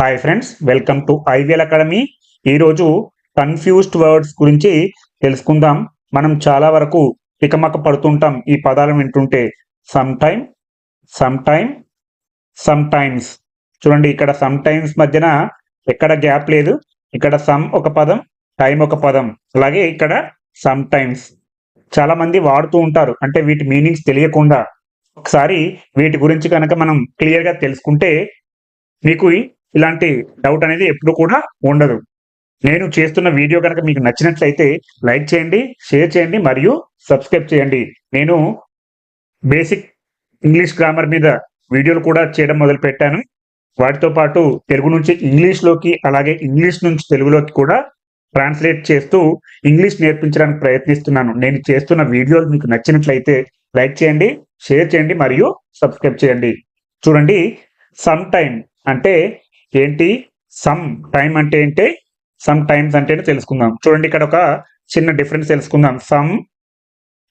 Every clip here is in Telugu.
Hi friends welcome to IVL academy ఈరోజు కన్ఫ్యూజ్డ్ వర్డ్స్ గురించి తెలుసుకుందాం. మనం చాలా వరకు తికమక పడుతుంటాం ఈ పదాలను వింటుంటే. Some time some time some times చూడండి ఇక్కడ సమ్ టైమ్స్ మధ్యన ఎక్కడ గ్యాప్ లేదు. ఇక్కడ సమ్ ఒక పదం టైం ఒక పదం. అలాగే ఇక్కడ సమ్ టైమ్స్ చాలా మంది వాడుతూ ఉంటారు. అంటే వీటి మీనింగ్స్ తెలియకుండా. ఒకసారి వీటి గురించి కనుక మనం క్లియర్గా తెలుసుకుంటే మీకు ఇలాంటి డౌట్ అనేది ఎప్పుడు కూడా ఉండదు. నేను చేస్తున్న వీడియో కనుక మీకు నచ్చినట్లయితే లైక్ చేయండి షేర్ చేయండి మరియు సబ్స్క్రైబ్ చేయండి. నేను బేసిక్ ఇంగ్లీష్ గ్రామర్ మీద వీడియోలు కూడా చేయడం మొదలు పెట్టాను. వాటితో పాటు తెలుగు నుంచి ఇంగ్లీష్లోకి అలాగే ఇంగ్లీష్ నుంచి తెలుగులోకి కూడా ట్రాన్స్లేట్ చేస్తూ ఇంగ్లీష్ నేర్పించడానికి ప్రయత్నిస్తున్నాను. నేను చేస్తున్న వీడియోలు మీకు నచ్చినట్లయితే లైక్ చేయండి షేర్ చేయండి మరియు సబ్స్క్రైబ్ చేయండి. చూడండి సమ్ టైమ్ అంటే ఏంటి? సమ్ టైం అంటే ఏంటి? సమ్ టైమ్స్ అంటే తెలుసుకుందాం. చూడండి ఇక్కడ ఒక చిన్న డిఫరెన్స్ తెలుసుకుందాం. సమ్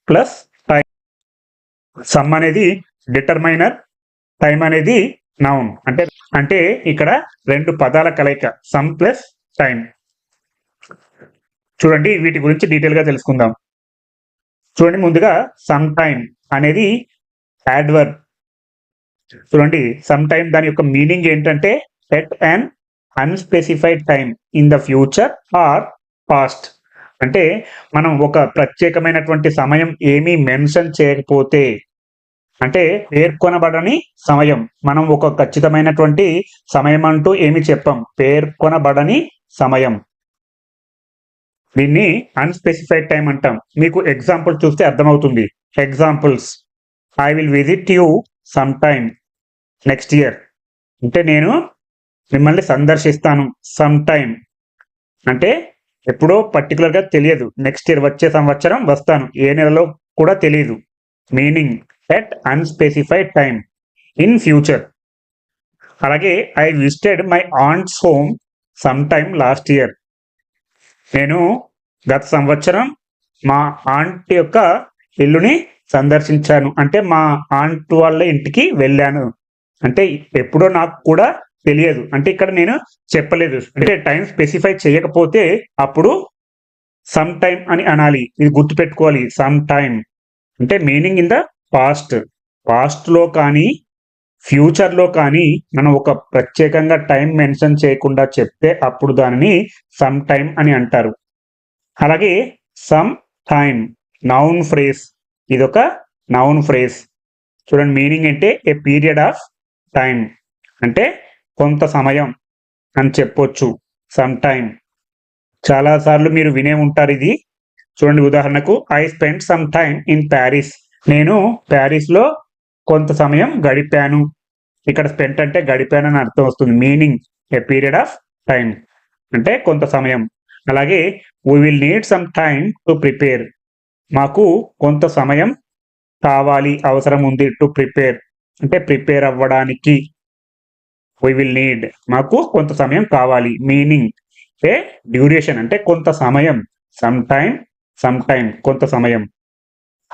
ప్లస్ టైం సమ్ అనేది డిటర్మైనర్ టైం అనేది నౌన్. అంటే అంటే ఇక్కడ రెండు పదాల కలయిక సమ్ ప్లస్ టైం చూడండి వీటి గురించి డీటెయిల్గా తెలుసుకుందాం. చూడండి ముందుగా సమ్ టైమ్ అనేది యాడ్వర్బ్ చూడండి సమ్ టైమ్ దాని యొక్క మీనింగ్ ఏంటంటే at an unspecified time in the future or past అంటే మనం ఒక ప్రత్యేకమైనటువంటి సమయం ఏమీ మెన్షన్ చేయకపోతే అంటే పేర్కొనబడని సమయం. మనం ఒక ఖచ్చితమైనటువంటి సమయం అంటూ ఏమి చెప్పం. పేర్కొనబడని సమయం. దీన్ని అన్స్పెసిఫైడ్ టైం అంటాం. మీకు ఎగ్జాంపుల్ చూస్తే అర్థమవుతుంది. Examples I will visit you some time next year అంటే నేను మిమ్మల్ని సందర్శిస్తాను సమ్ టైమ్. అంటే ఎప్పుడో పర్టికులర్గా తెలియదు. నెక్స్ట్ ఇయర్ వచ్చే సంవత్సరం వస్తాను. ఏ నెలలో కూడా తెలియదు meaning at unspecified time in future అలాగే I visited my aunt's home some time last year నేను గత సంవత్సరం మా ఆంట్ యొక్క ఇల్లుని సందర్శించాను. అంటే మా ఆంట్ వాళ్ళ ఇంటికి వెళ్ళాను. అంటే ఎప్పుడో నాకు కూడా తెలియదు. అంటే ఇక్కడ నేను చెప్పలేదు. అంటే టైం స్పెసిఫై చేయకపోతే అప్పుడు సమ్ టైమ్ అని అనాలి. ఇది గుర్తుపెట్టుకోవాలి. సమ్ టైమ్ అంటే మీనింగ్ ఇన్ ద పాస్ట్ పాస్ట్లో కానీ ఫ్యూచర్లో కానీ మనం ఒక ప్రత్యేకంగా టైం మెన్షన్ చేయకుండా చెప్తే అప్పుడు దానిని సమ్ టైమ్ అని అంటారు. అలాగే సమ్ టైమ్ నౌన్ ఫ్రేస్ ఇదొక నౌన్ ఫ్రేస్ చూడండి మీనింగ్ అంటే ఏ పీరియడ్ ఆఫ్ టైం అంటే కొంత సమయం అని చెప్పొచ్చు సమ్ టైమ్ చాలా సార్లు మీరు వినే ఉంటారు ఇది. చూడండి ఉదాహరణకు I spend some time in Paris నేను ప్యారిస్లో కొంత సమయం గడిపాను. ఇక్కడ స్పెంట్ అంటే గడిపాను అని అర్థం వస్తుంది. Meaning a period of time అంటే కొంత సమయం. అలాగే we will need some time to prepare మాకు కొంత సమయం కావాలి అవసరం ఉంది టు ప్రిపేర్ అంటే ప్రిపేర్ అవ్వడానికి. వీ విల్ నీడ్ మాకు కొంత సమయం కావాలి. మీనింగ్ ఏ డ్యూరేషన్ అంటే కొంత సమయం. సమ్ టైమ్ సమ్ టైమ్ కొంత సమయం.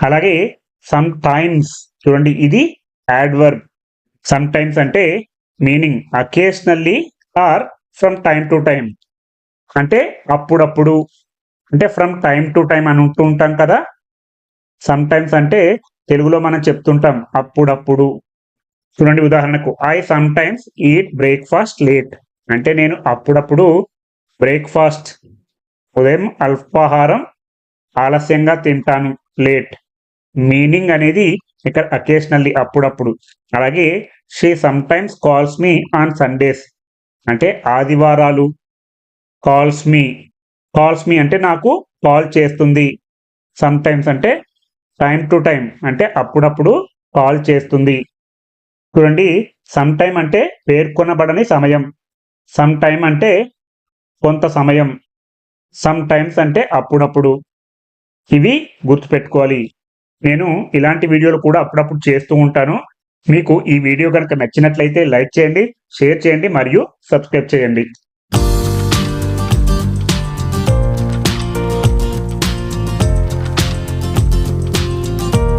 అలాగే సమ్ టైమ్స్ చూడండి ఇది యాడ్వర్బ్ సమ్ టైమ్స్ అంటే meaning occasionally or from time to time అంటే అప్పుడప్పుడు అంటే ఫ్రమ్ టైం టు టైం అని ఉంటుంటాం కదా. సమ్ టైమ్స్ అంటే తెలుగులో మనం చెప్తుంటాం అప్పుడప్పుడు. చూడండి ఉదాహరణకు I some times eat breakfast late అంటే నేను అప్పుడప్పుడు బ్రేక్ఫాస్ట్ ఉదయం అల్పాహారం ఆలస్యంగా తింటాను లేట్ మీనింగ్ అనేది ఇక్కడ అకేషనల్లీ అప్పుడప్పుడు. అలాగే she sometimes calls me on Sundays అంటే ఆదివారాలు కాల్స్ మీ కాల్స్ మీ అంటే నాకు కాల్ చేస్తుంది. సమ్టైమ్స్ అంటే టైం టు టైం అంటే అప్పుడప్పుడు కాల్ చేస్తుంది. చూడండి సమ్ టైం అంటే పేర్కొనబడని సమయం. సమ్ టైం అంటే కొంత సమయం. సమ్ టైమ్స్ అంటే అప్పుడప్పుడు. ఇవి గుర్తుపెట్టుకోవాలి. నేను ఇలాంటి వీడియోలు కూడా అప్పుడప్పుడు చేస్తూ ఉంటాను. మీకు ఈ వీడియో కనుక నచ్చినట్లయితే లైక్ చేయండి షేర్ చేయండి మరియు సబ్స్క్రైబ్ చేయండి.